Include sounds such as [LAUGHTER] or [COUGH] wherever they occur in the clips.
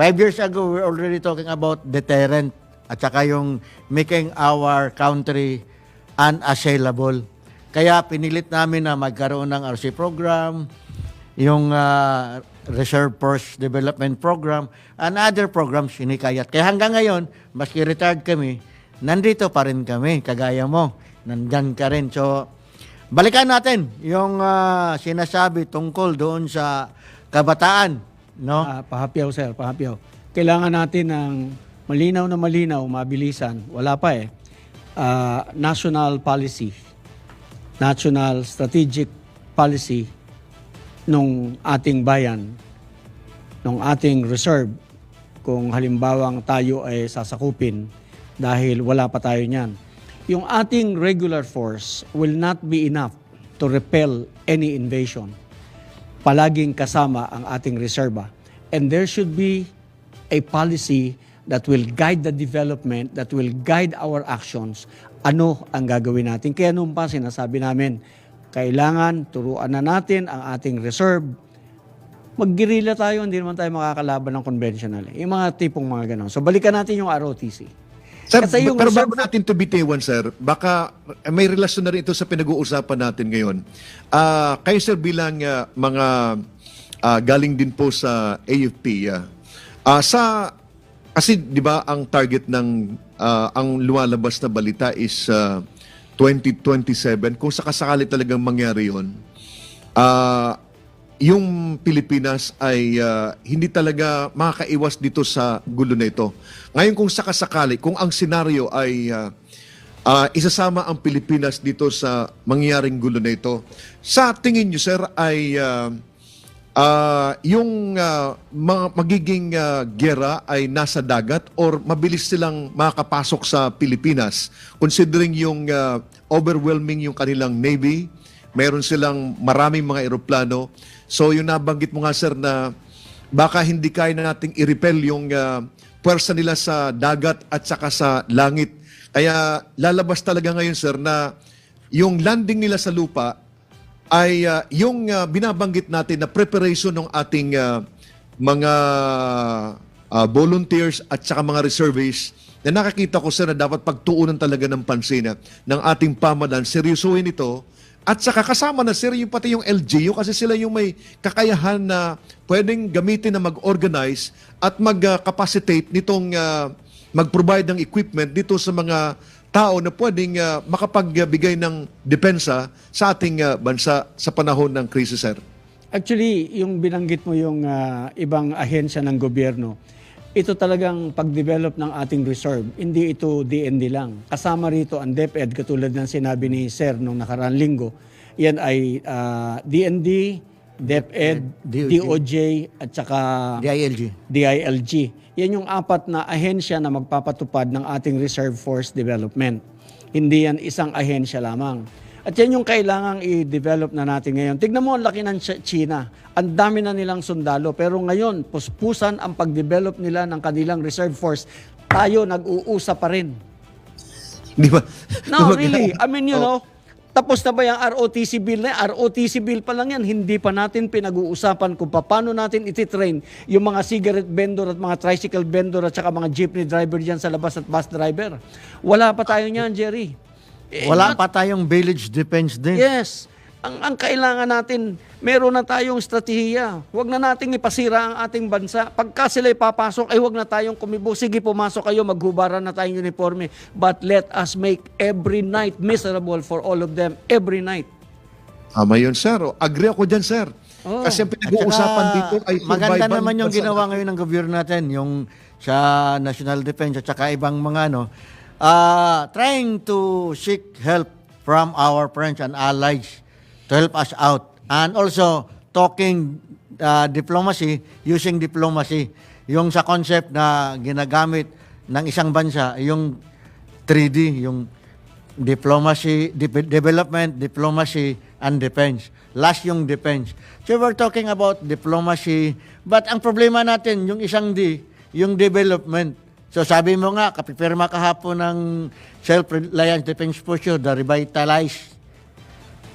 Five years ago, we're already talking about deterrent at saka yung making our country unassailable. Kaya pinilit namin na magkaroon ng RC program, yung ah, Reserve Force Development Program, and other programs sinikayat. Kaya hanggang ngayon, maski retired kami, nandito pa rin kami, kagaya mo. Nandyan ka rin. So, balikan natin yung ah, sinasabi tungkol doon sa kabataan. No? Ah, pahapyaw, sir, pahapyaw. Kailangan natin ng malinaw na malinaw, mabilisan. Wala pa eh. Ah, national policy, national strategic policy nung ating bayan, nung ating reserve, kung halimbawang tayo ay sasakupin dahil wala pa tayo niyan. Yung ating regular force will not be enough to repel any invasion palaging kasama ang ating reserba. And there should be a policy that will guide the development, that will guide our actions. Ano ang gagawin natin? Kaya noon pa sinasabi namin, kailangan turuan na natin ang ating reserve. Mag-guerrilla tayo, hindi naman tayo makakalaban ng conventional. Yung mga tipong mga ganon. So balikan natin yung ROTC. Sir, Kasi yung pero reserve bago natin to bitawan, sir, baka eh, may relasyon na rin ito sa pinag-uusapan natin ngayon. Ah, kayo, sir, bilang ah, mga ah, galing din po sa AFP, ah, ah, sa, kasi di ba ang target ng, ah, ang lumalabas na balita is ah, 2027, kung sakasakali talagang mangyari yon ah, yung Pilipinas ay ah, hindi talaga makakaiwas dito sa gulo na ito. Ngayon kung sakasakali, kung ang senaryo ay ah, ah, isasama ang Pilipinas dito sa mangyaring gulo na ito, sa tingin nyo sir ay ah, ah, yung ah, mga magiging ah, gera ay nasa dagat or mabilis silang makakapasok sa Pilipinas considering yung ah, overwhelming yung kanilang navy, Meron silang maraming mga eroplano. So yung nabanggit mo nga sir na baka hindi kaya na nating i-repel yung uh, puwersa nila sa dagat at saka sa langit. Kaya lalabas talaga ngayon sir na yung landing nila sa lupa ay uh, yung uh, binabanggit natin na preparation ng ating uh, mga uh, volunteers at saka mga reservists na nakakita ko sir na dapat pagtuunan talaga ng pansin ng ating pamalan, seryosohin ito at saka kasama na sir yung pati yung LGU kasi sila yung may kakayahan na pwedeng gamitin na mag-organize at mag-capacitate nitong uh, mag-provide ng equipment dito sa mga tao na pwedeng uh, makapagbigay ng depensa sa ating uh, bansa sa panahon ng krisis, sir. Actually, yung binanggit mo yung ah, ibang ahensya ng gobyerno, ito talagang pag-develop ng ating reserve. Hindi ito DND lang. Kasama rito ang DepEd, katulad ng sinabi ni Sir nung nakaraan linggo. Yan ay ah, DND, DepEd, DOJ. DOJ, at saka DILG. DILG. Yan yung apat na ahensya na magpapatupad ng ating reserve force development. Hindi yan isang ahensya lamang. At yan yung kailangang i-develop na natin ngayon. Tignan mo ang laki ng Ch- China. Ang dami na nilang sundalo. Pero ngayon, puspusan ang pag-develop nila ng kanilang reserve force. Tayo nag-uusa pa rin. Di ba? No, really. I mean, you Oh. know, tapos na ba yung ROTC bill na? yan? ROTC bill pa lang yan. Hindi pa natin pinag-uusapan kung paano natin ititrain yung mga cigarette vendor at mga tricycle vendor at saka mga jeepney driver dyan sa labas at bus driver. Wala pa tayo niyan, Jerry. Eh, Wala pa tayong village defense din. Yes. Ang, ang kailangan natin, meron na tayong strategiya. Huwag na nating ipasira ang ating bansa. Pagka sila'y papasok, ay huwag na tayong kumibo. Sige, pumasok kayo, maghubaran na tayong uniforme. But let us make every night miserable for all of them. Every night. Tama yun, sir. Agree ako dyan, sir. Oh. Kasi pinag-uusapan saka, dito ay maganda naman yung bansa ginawa ngayon ng gobyerno natin, yung sa national defense at saka ibang mga ano, ah, trying to seek help from our friends and allies to help us out. And also talking ah, diplomacy, using diplomacy. Yung sa concept na ginagamit ng isang bansa, yung 3D, yung diplomacy, dip- development, diplomacy, and defense. Last yung defense. So we're talking about diplomacy, but ang problema natin, yung isang D, yung development. So sabi mo nga, kapipirma kahapon ng Self-Reliance Defense Posture, the revitalized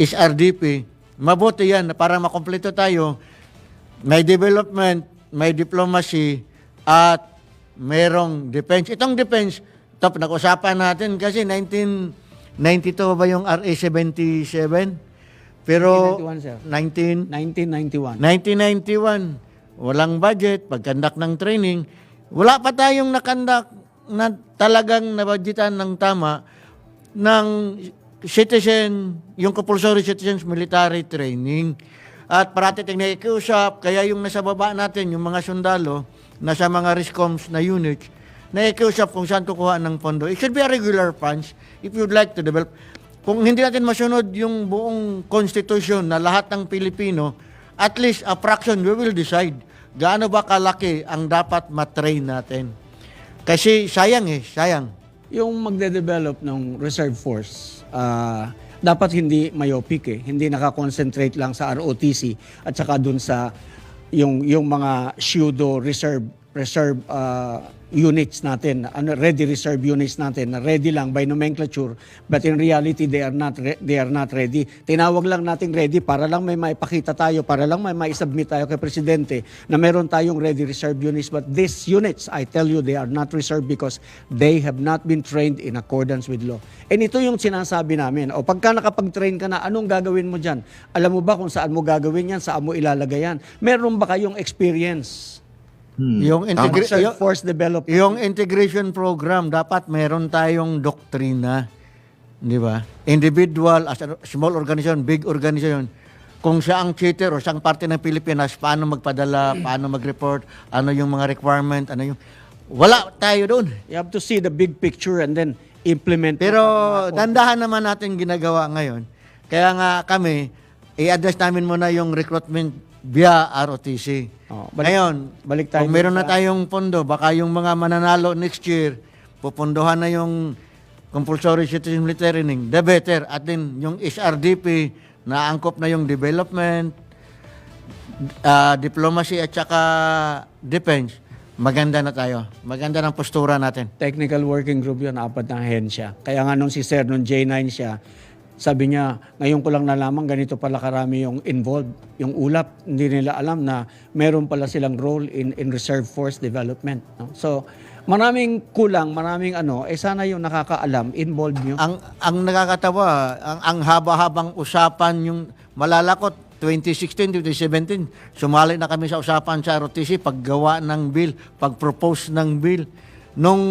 SRDP, mabuti yan para makompleto tayo, may development, may diplomacy, at merong defense. Itong defense, ito, nag-usapan natin kasi 1992 ba yung RA 77? Pero 1991, sir. 19, 1991. 1991, walang budget, pagkandak ng training, wala pa tayong nakandak na talagang nabudgetan ng tama ng citizen, yung compulsory citizens military training. At parati tayong nakikiusap, kaya yung nasa baba natin, yung mga sundalo, nasa mga RISCOMs na units, nakikiusap kung saan kukuha ng pondo. It should be a regular funds if you'd like to develop. Kung hindi natin masunod yung buong constitution na lahat ng Pilipino, at least a fraction we will decide gaano ba kalaki ang dapat matrain natin. Kasi sayang eh, sayang. Yung magde-develop ng reserve force, ah, dapat hindi myopic eh. Hindi nakakonsentrate lang sa ROTC at saka dun sa yung yung mga pseudo reserve reserve ah, units natin, ano ready reserve units natin na ready lang by nomenclature but in reality they are not re- they are not ready. Tinawag lang nating ready para lang may maipakita tayo, para lang may maisubmit tayo kay presidente na meron tayong ready reserve units but these units I tell you they are not reserved because they have not been trained in accordance with law. And ito yung sinasabi namin. O pagka nakapag-train ka na, anong gagawin mo dyan? Alam mo ba kung saan mo gagawin yan? Saan mo ilalagay yan? Meron ba kayong experience? Yung, integra- yung, force development. yung integration program, dapat meron tayong doktrina. Di ba? Individual, as a small organization, big organization, kung siya ang cheater o siyang parte ng Pilipinas, paano magpadala, paano mag-report, ano yung mga requirement, ano yung... Wala tayo doon. You have to see the big picture and then implement. Pero dandahan naman natin ginagawa ngayon. Kaya nga kami, i-address namin muna yung recruitment via ROTC. Oh, balik- ngayon, balik tayo kung meron na tayong pondo, baka yung mga mananalo next year, pupundohan na yung compulsory citizen military training, the better. At din yung SRDP, naangkop na yung development, ah, diplomacy at saka defense, maganda na tayo. Maganda ng postura natin. Technical working group yun, apat na ahensya. Kaya nga nung si Sir, nung J9 siya, sabi niya, ngayon ko lang nalaman ganito pala karami yung involved. Yung ulap, hindi nila alam na meron pala silang role in, in reserve force development. No? So, maraming kulang, maraming ano, eh sana yung nakakaalam, involved nyo. ang ang nakakatawa, ang, ang haba-habang usapan yung malalakot 2016, 2017, sumali na kami sa usapan sa ROTC paggawa ng bill, pag-propose ng bill. Nung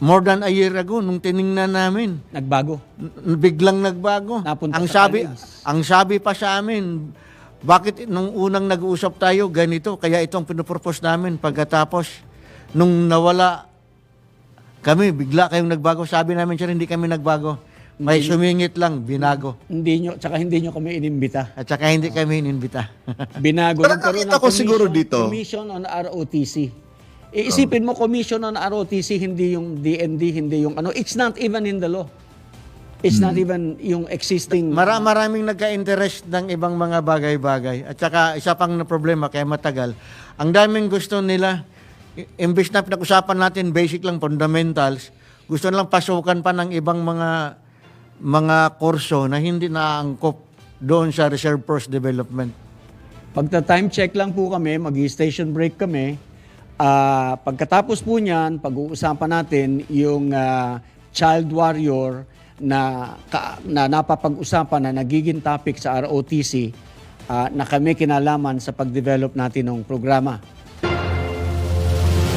more than a year ago, nung tiningnan namin, Nagbago. n- biglang nagbago. Napunta ang sa sabi, colleagues. ang sabi pa sa amin, bakit nung unang nag-uusap tayo ganito, kaya itong pinopropose namin pagkatapos nung nawala kami, bigla kayong nagbago. Sabi namin, sir, hindi kami nagbago. May sumingit lang, binago. Hindi nyo, tsaka hindi nyo kami inimbita. At saka hindi kami inimbita. Binago. Pero nakita ko siguro dito- Commission on ROTC. Iisipin mo, commission on ROTC, hindi yung DND, hindi yung ano. It's not even in the law. It's not even yung existing... Mara maraming nagka-interest ng ibang mga bagay-bagay. At saka isa pang na problema, kaya matagal. Ang daming gusto nila, imbis na pinag-usapan natin basic lang fundamentals, gusto nilang pasukan pa ng ibang mga mga kurso na hindi naaangkop doon sa reserve force development. Pagka time check lang po kami, mag-station break kami. Ah, pagkatapos po niyan, pag-uusapan natin yung ah, child warrior na, ka, na napapag-usapan na nagiging topic sa ROTC ah, na kami kinalaman sa pag-develop natin ng programa.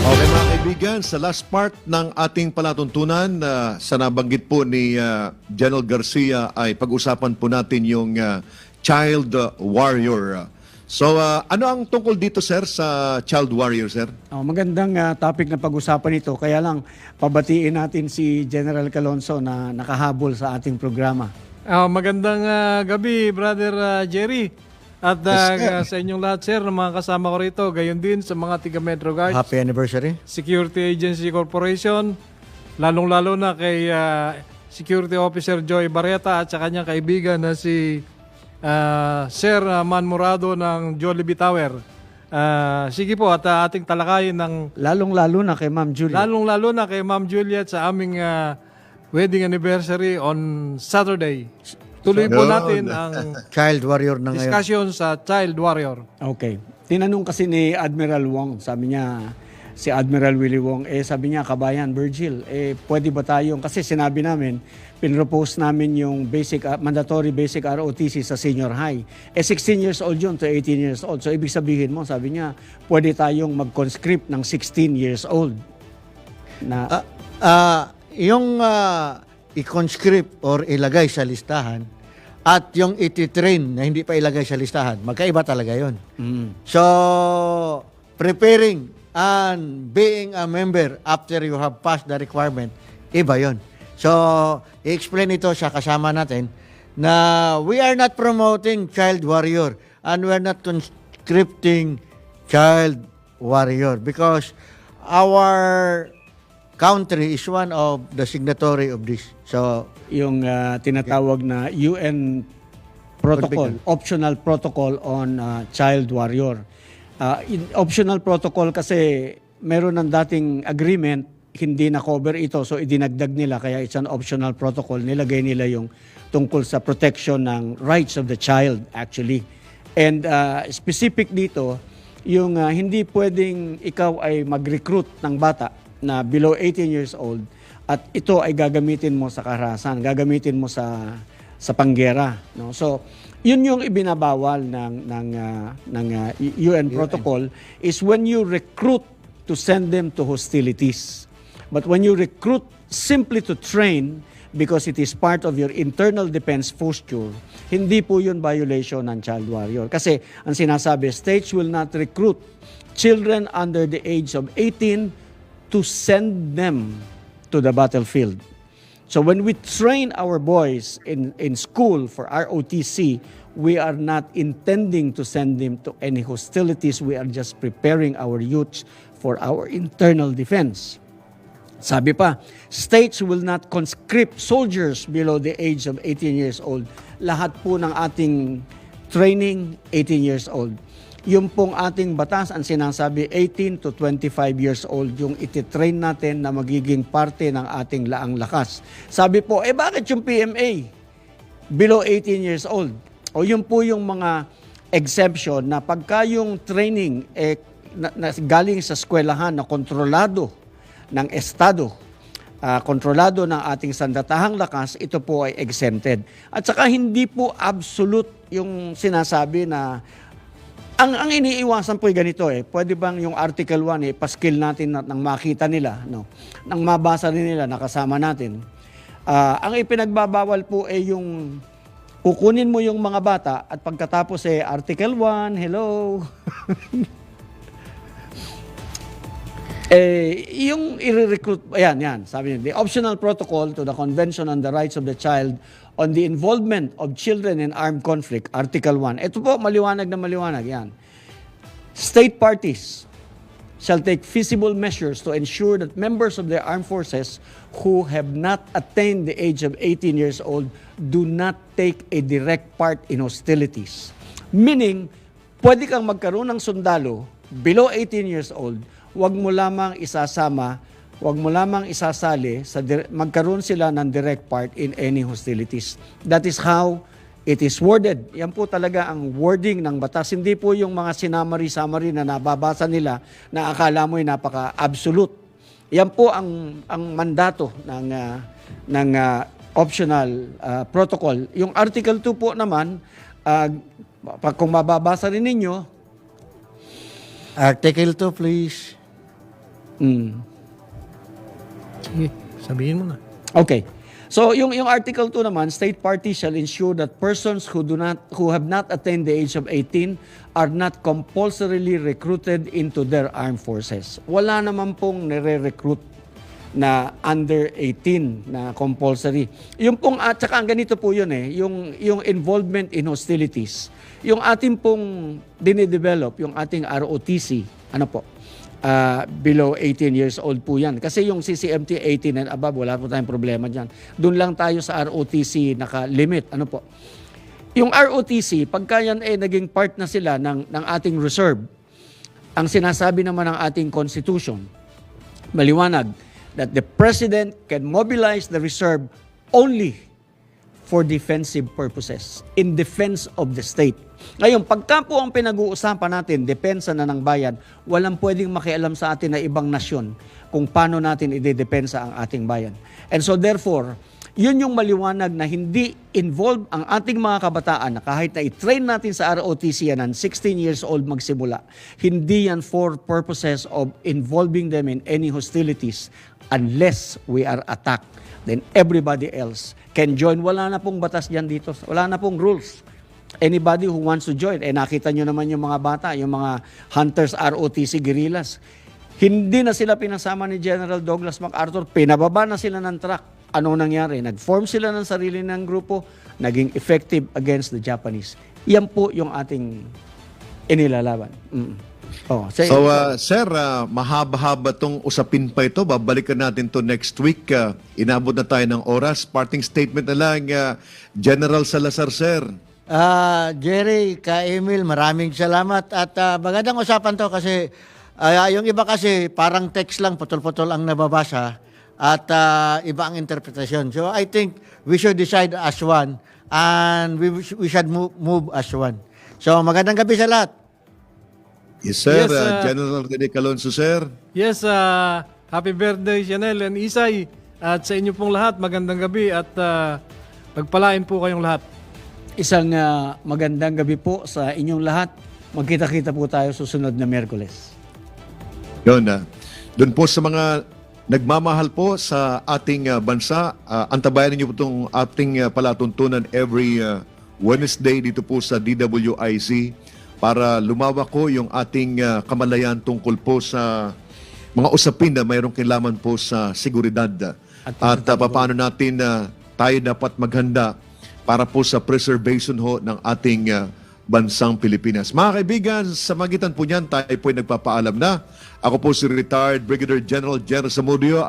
Okay mga kaibigan, sa last part ng ating palatuntunan, na sa nabanggit po ni ah, General Garcia ay pag-usapan po natin yung ah, child warrior. So ah, ano ang tungkol dito sir sa child warrior sir? Oh, magandang ah, topic na pag-usapan ito. Kaya lang, pabatiin natin si General Calonso na nakahabol sa ating programa. Ah, magandang ah, gabi, Brother ah, Jerry. At ah, sa inyong lahat, sir, ng mga kasama ko rito, gayon din sa mga tiga Metro Guards, Happy anniversary. Security Agency Corporation, lalong-lalo na kay ah, Security Officer Joy Barreta at sa kanyang kaibigan na si ah, Sir ah, Man Murado ng Jollibee Tower. Ah, sige po, at ah, ating talakayin ng Lalong-lalo na kay Ma'am Julie. lalong-lalo na kay Ma'am Juliet sa aming ah, wedding anniversary on Saturday. tuloy po Yun. natin ang [LAUGHS] Child warrior na ngayon. discussion sa Child Warrior. Okay. Tinanong kasi ni Admiral Wong, sabi niya, si Admiral Willie Wong, eh sabi niya, kabayan, Virgil, eh pwede ba tayong, kasi sinabi namin, pinropose namin yung basic, uh, mandatory basic ROTC sa senior high. Eh 16 years old yun to 18 years old. So ibig sabihin mo, sabi niya, pwede tayong mag-conscript ng 16 years old. Na, Ah, ah, yung ah, i-conscript or ilagay sa listahan at yung ititrain na hindi pa ilagay sa listahan, magkaiba talaga yon. mm, So, preparing and being a member after you have passed the requirement, iba yon. So, i-explain ito sa kasama natin na we are not promoting child warrior and we are not conscripting child warrior because our country is one of the signatory of this. So, yung ah, tinatawag na UN protocol, optional protocol on ah, child warrior. Ah, in- optional protocol kasi meron ng dating agreement, hindi na cover ito, so idinagdag nila, kaya it's an optional protocol. Nilagay nila yung tungkol sa protection ng rights of the child actually. And ah, specific dito, yung ah, hindi pwedeng ikaw ay mag-recruit ng bata na below 18 years old at ito ay gagamitin mo sa karahasan, gagamitin mo sa sa panggera, no? So, yun yung ibinabawal ng ng ah, ng ah, UN protocol is when you recruit to send them to hostilities. But when you recruit simply to train because it is part of your internal defense posture, hindi po yun violation ng child warrior. Kasi ang sinasabi, states will not recruit children under the age of 18 to send them to the battlefield. So when we train our boys in, in school for ROTC, we are not intending to send them to any hostilities. We are just preparing our youths for our internal defense. Sabi pa, states will not conscript soldiers below the age of 18 years old. Lahat po ng ating training, 18 years old. Yung pong ating batas, ang sinasabi, 18 to 25 years old, yung ititrain natin na magiging parte ng ating laang lakas. Sabi po, eh bakit yung PMA? Below 18 years old. O yun po yung mga exemption na pagka yung training eh, na, na galing sa eskwelahan na kontrolado ng Estado, ah, kontrolado ng ating sandatahang lakas, ito po ay exempted. At saka hindi po absolute yung sinasabi na ang ang iniiwasan po ay ganito eh. Pwede bang yung Article 1 eh paskill natin na, nang makita nila, no? Nang mabasa rin nila nakasama natin. Ah, ang ipinagbabawal po ay yung kukunin mo yung mga bata at pagkatapos eh Article 1, hello. [LAUGHS] Eh, yung i-recruit, ayan, yan, sabi niya, the optional protocol to the Convention on the Rights of the Child on the involvement of children in armed conflict, Article 1. Ito po, maliwanag na maliwanag, yan. State parties shall take feasible measures to ensure that members of the armed forces who have not attained the age of 18 years old do not take a direct part in hostilities. Meaning, pwede kang magkaroon ng sundalo below 18 years old, wag mo lamang isasama, wag mo lamang isasali sa magkaroon sila ng direct part in any hostilities. That is how it is worded. Yan po talaga ang wording ng batas. Hindi po yung mga sinamari-samari na nababasa nila na akala mo ay napaka-absolute. Yan po ang ang mandato ng ah, ng ah, optional ah, protocol. Yung Article 2 po naman, ah, pag kung mababasa rin ninyo, Article 2, please. mm, Sige, sabihin mo na. Okay. So yung yung Article 2 naman, state parties shall ensure that persons who do not who have not attained the age of 18 are not compulsorily recruited into their armed forces. Wala naman pong nire-recruit na under 18 na compulsory. Yung pong at saka ang ganito po yun eh, yung yung involvement in hostilities. Yung ating pong dinidevelop, yung ating ROTC, ano po? Ah, below 18 years old po yan. Kasi yung CCMT 18 and above, wala po tayong problema dyan. Doon lang tayo sa ROTC naka-limit. Ano po? Yung ROTC, pagka yan eh naging part na sila ng, ng ating reserve, ang sinasabi naman ng ating constitution, maliwanag, that the President can mobilize the reserve only for defensive purposes, in defense of the state. Ngayon, pagka po ang pinag-uusapan natin, depensa na ng bayan, walang pwedeng makialam sa atin na ibang nasyon kung paano natin idedepensa ang ating bayan. And so therefore, yun yung maliwanag na hindi involved ang ating mga kabataan na kahit na i-train natin sa ROTC yan ng 16 years old magsimula, hindi yan for purposes of involving them in any hostilities unless we are attacked. Then everybody else can join. Wala na pong batas dyan dito. Wala na pong rules. Anybody who wants to join, eh nakita nyo naman yung mga bata, yung mga hunters ROTC guerrillas. Hindi na sila pinasama ni General Douglas MacArthur, pinababa na sila ng truck. Ano nangyari? Nag-form sila ng sarili ng grupo, naging effective against the Japanese. Yan po yung ating inilalaban. Mm. Oh, so, So, uh, sir, uh, mahaba-haba tong usapin pa ito. Babalikan natin to next week. Uh, inabot na tayo ng oras. Parting statement na lang, uh, General Salazar, sir. Ah, Jerry, ka Emil, maraming salamat at ah, magandang usapan to kasi ah, yung iba kasi parang text lang putol-putol ang nababasa at ah, iba ang interpretasyon. So I think we should decide as one and we we should move, move as one. So magandang gabi sa lahat. Yes, sir. Yes, Uh, uh, General Rene Calonso, sir. Yes, ah, happy birthday Chanel and Isay. At sa inyo pong lahat, magandang gabi at ah, pagpalain po kayong lahat. isang ah, magandang gabi po sa inyong lahat. Magkita-kita po tayo susunod na Miyerkules. Yun, uh, doon po sa mga nagmamahal po sa ating uh, bansa, uh, antabayan niyo po itong ating uh, palatuntunan every uh, Wednesday dito po sa DWIC para lumawak ko yung ating uh, kamalayan tungkol po sa mga usapin na mayroong kinalaman po sa seguridad. At, uh, paano natin uh, tayo dapat maghanda para po sa preservation ho ng ating uh, bansang Pilipinas. Mga kaibigan, sa magitan po niyan, tayo po ay nagpapaalam na. Ako po si retired Brigadier General Jerry Samudio at